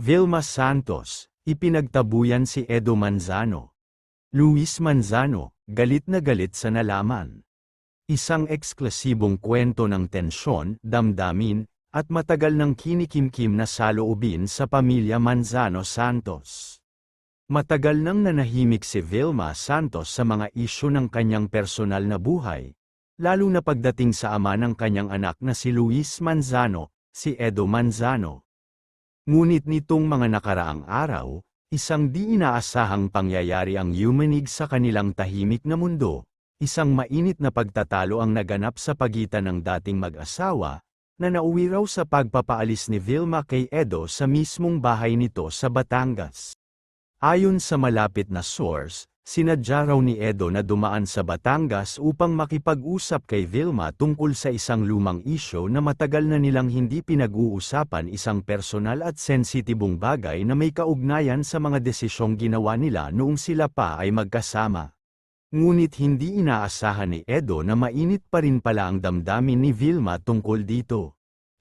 Vilma Santos, ipinagtabuyan si Edo Manzano. Luis Manzano, galit na galit sa nalaman. Isang eksklusibong kwento ng tensyon, damdamin, at matagal ng kinikimkim na saloobin sa pamilya Manzano Santos. Matagal nang nanahimik si Vilma Santos sa mga isyu ng kanyang personal na buhay, lalo na pagdating sa ama ng kanyang anak na si Luis Manzano, si Edo Manzano. Ngunit nitong mga nakaraang araw, isang di inaasahang pangyayari ang yumanig sa kanilang tahimik na mundo, isang mainit na pagtatalo ang naganap sa pagitan ng dating mag-asawa, na nauwi raw sa pagpapaalis ni Vilma kay Edo sa mismong bahay nito sa Batangas. Ayon sa malapit na source, sinadya raw ni Edo na dumaan sa Batangas upang makipag-usap kay Vilma tungkol sa isang lumang isyo na matagal na nilang hindi pinag-uusapan isang personal at sensitibong bagay na may kaugnayan sa mga desisyong ginawa nila noong sila pa ay magkasama. Ngunit hindi inaasahan ni Edo na mainit pa rin pala ang damdamin ni Vilma tungkol dito.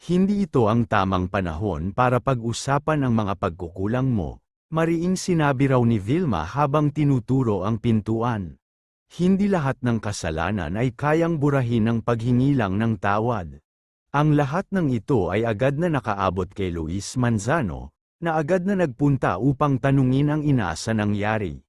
Hindi ito ang tamang panahon para pag-usapan ang mga pagkukulang mo, Mariing sinabi raw ni Vilma habang tinuturo ang pintuan. Hindi lahat ng kasalanan ay kayang burahin ng paghingi lang ng tawad. Ang lahat ng ito ay agad na nakaabot kay Luis Manzano, na agad na nagpunta upang tanungin ang ina sa nangyari.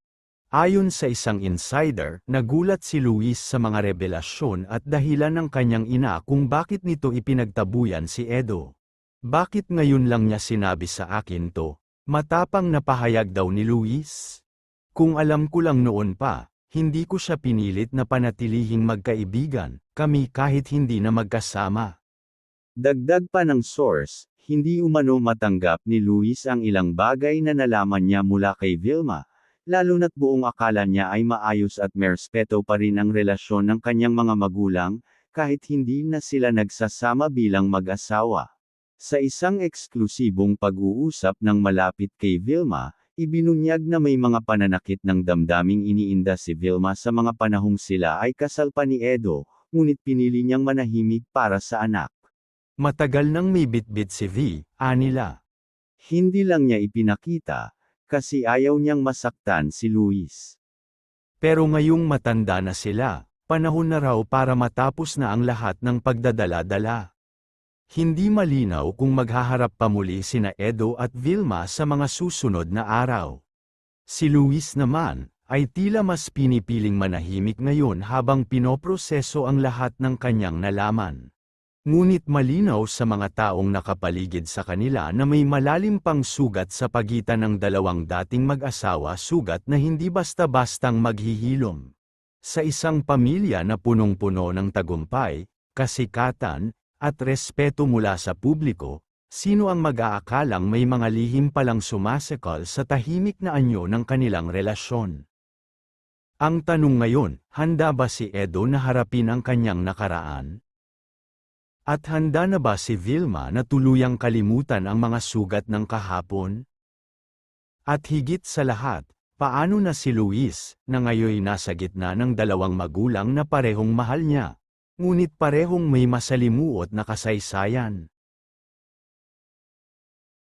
Ayon sa isang insider, nagulat si Luis sa mga revelasyon at dahilan ng kanyang ina kung bakit nito ipinagtabuyan si Edo. Bakit ngayon lang niya sinabi sa akin to? Matapang na pahayag daw ni Luis. Kung alam ko lang noon pa, hindi ko siya pinilit na panatilihing magkaibigan, kami kahit hindi na magkasama. Dagdag pa ng source, hindi umano matanggap ni Luis ang ilang bagay na nalaman niya mula kay Vilma, lalo na't buong akala niya ay maayos at may respeto pa rin ang relasyon ng kanyang mga magulang, kahit hindi na sila nagsasama bilang mag-asawa. Sa isang eksklusibong pag-uusap ng malapit kay Vilma, ibinunyag na may mga pananakit ng damdaming iniinda si Vilma sa mga panahong sila ay kasal pa ni Edo, ngunit pinili niyang manahimik para sa anak. Matagal nang may bitbit si V, anila. Hindi lang niya ipinakita, kasi ayaw niyang masaktan si Luis. Pero ngayong matanda na sila, panahon na raw para matapos na ang lahat ng pagdadala-dala. Hindi malinaw kung maghaharap pa muli sina Edo at Vilma sa mga susunod na araw. Si Luis naman, ay tila mas pinipiling manahimik ngayon habang pinoproseso ang lahat ng kanyang nalaman. Ngunit malinaw sa mga taong nakapaligid sa kanila na may malalim pang sugat sa pagitan ng dalawang dating mag-asawa sugat na hindi basta-bastang maghihilom. Sa isang pamilya na punong-puno ng tagumpay, kasikatan, at respeto mula sa publiko, sino ang mag-aakalang may mga lihim palang sumasekol sa tahimik na anyo ng kanilang relasyon? Ang tanong ngayon, handa ba si Edo na harapin ang kanyang nakaraan? At handa na ba si Vilma na tuluyang kalimutan ang mga sugat ng kahapon? At higit sa lahat, paano na si Luis, na ngayoy nasa gitna ng dalawang magulang na parehong mahal niya? Ngunit parehong may masalimuot na kasaysayan.